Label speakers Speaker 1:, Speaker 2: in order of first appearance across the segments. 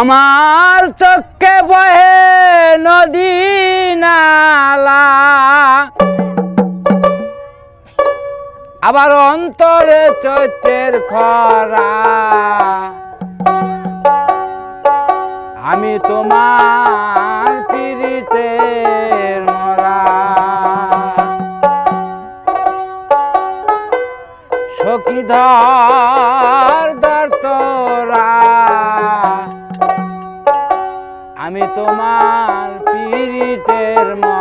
Speaker 1: আমার চোখে বহে নদী নালা। আবার অন্তরে চৈতের খরা। আমি তোমার পিড়িতের মরা। দর তোমার পিড়িতের মরা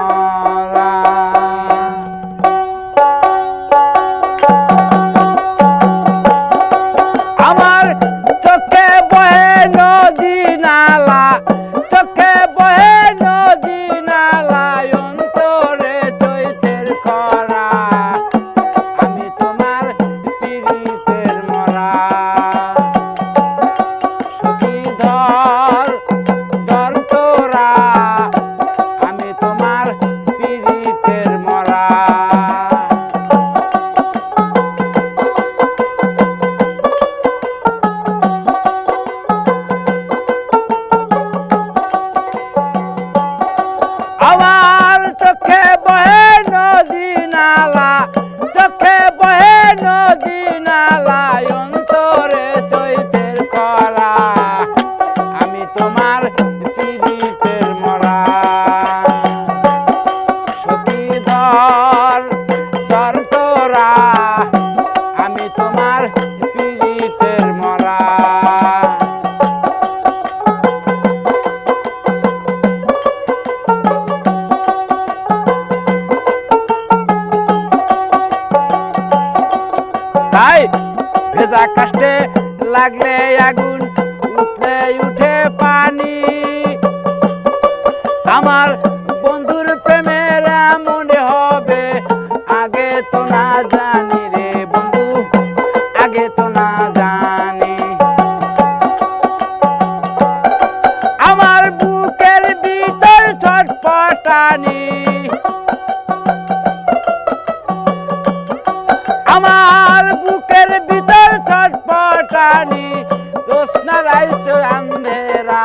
Speaker 1: নালা অন্তরে চৈতের করা আমি তোমার পীড়িতের মরা। সখী ধর তোরা। আমি তোমার ভেজা কাষ্টে লাগলে আগুন উঠলে উঠে পানি। আমার বন্ধুর প্রেমের মনে হবে, আগে তো না জানি রে বন্ধু, আগে তো না ছটপটানি জ্যোৎস্না রাইত আন্ধেরা।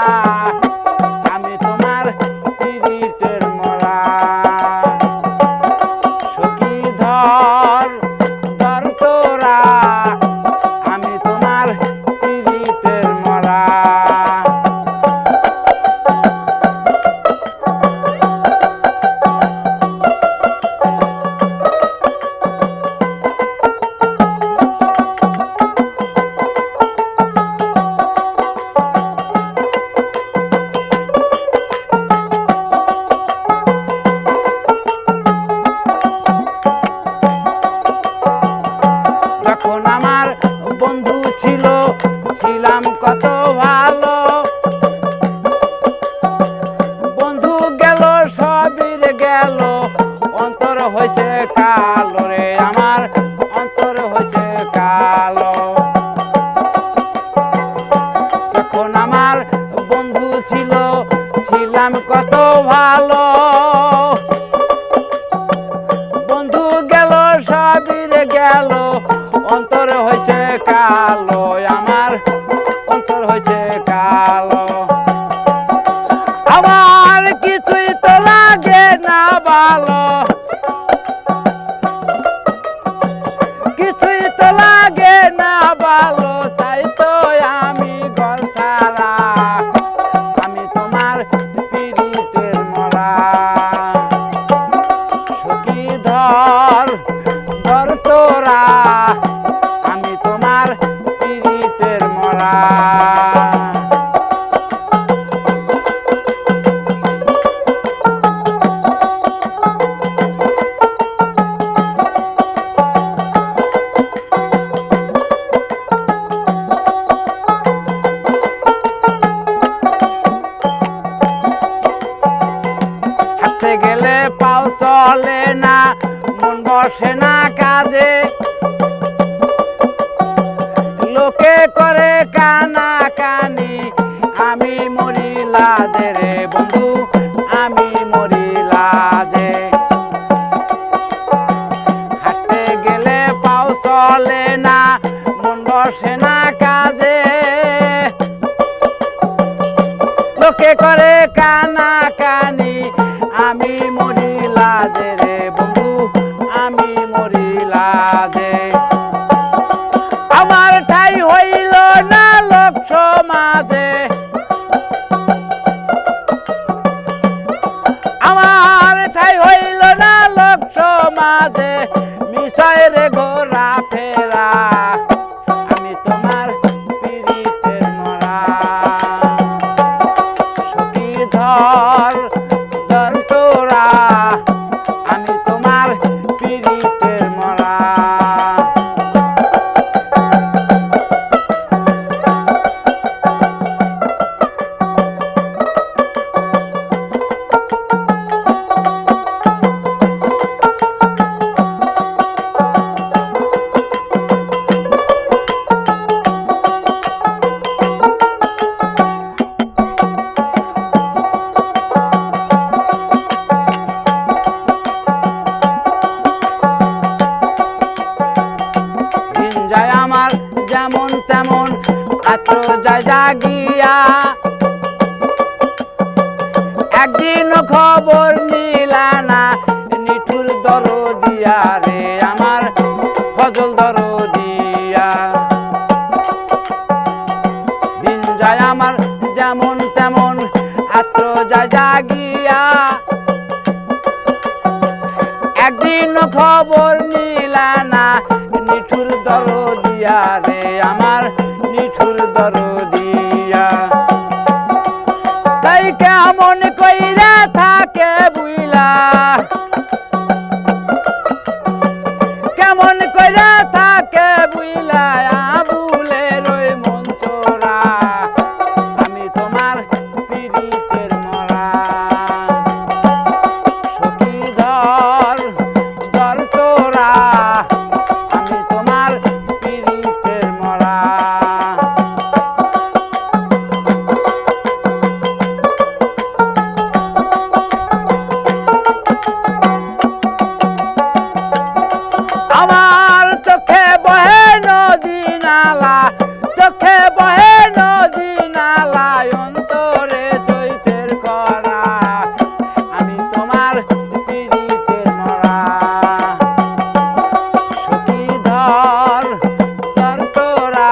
Speaker 1: ছিল ছিলাম কত ভালো। ভালো। কিছুই তো লাগে না ভালো, তাই তো আমি ঘর ছাড়া। আমি তোমার পীড়িতের মরা। সখী ধর ধর তোরা, আমি তোমার পীড়িতের মরা। চলে না, মন বসে না কাজে। লোকে করে কানা কানি আমি মরি লাজে রে বন্ধু, আমি মরি লাজে। হাঁটতে গেলে পাও চলে না, মন বসে না কাজে। মাঝে জাগিয়া। একদিন খবর নিলা না, নিঠুর দর দিয়া রে, আমার ফজল দর দিয়া দিন যায় আমার যেমন তেমন আত্র যায় জাগিয়া। একদিন খবর নিলা না, নিঠুর দর দিয়া রে, আমার নিঠুর দর যায় অন্তরে চৈতের করা। আমি তোমার পিড়িতের মরা। সখী তোরা।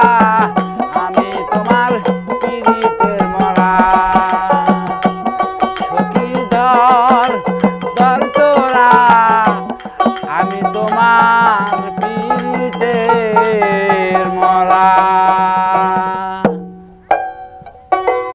Speaker 1: আমি তোমার পিড়িতের মরা।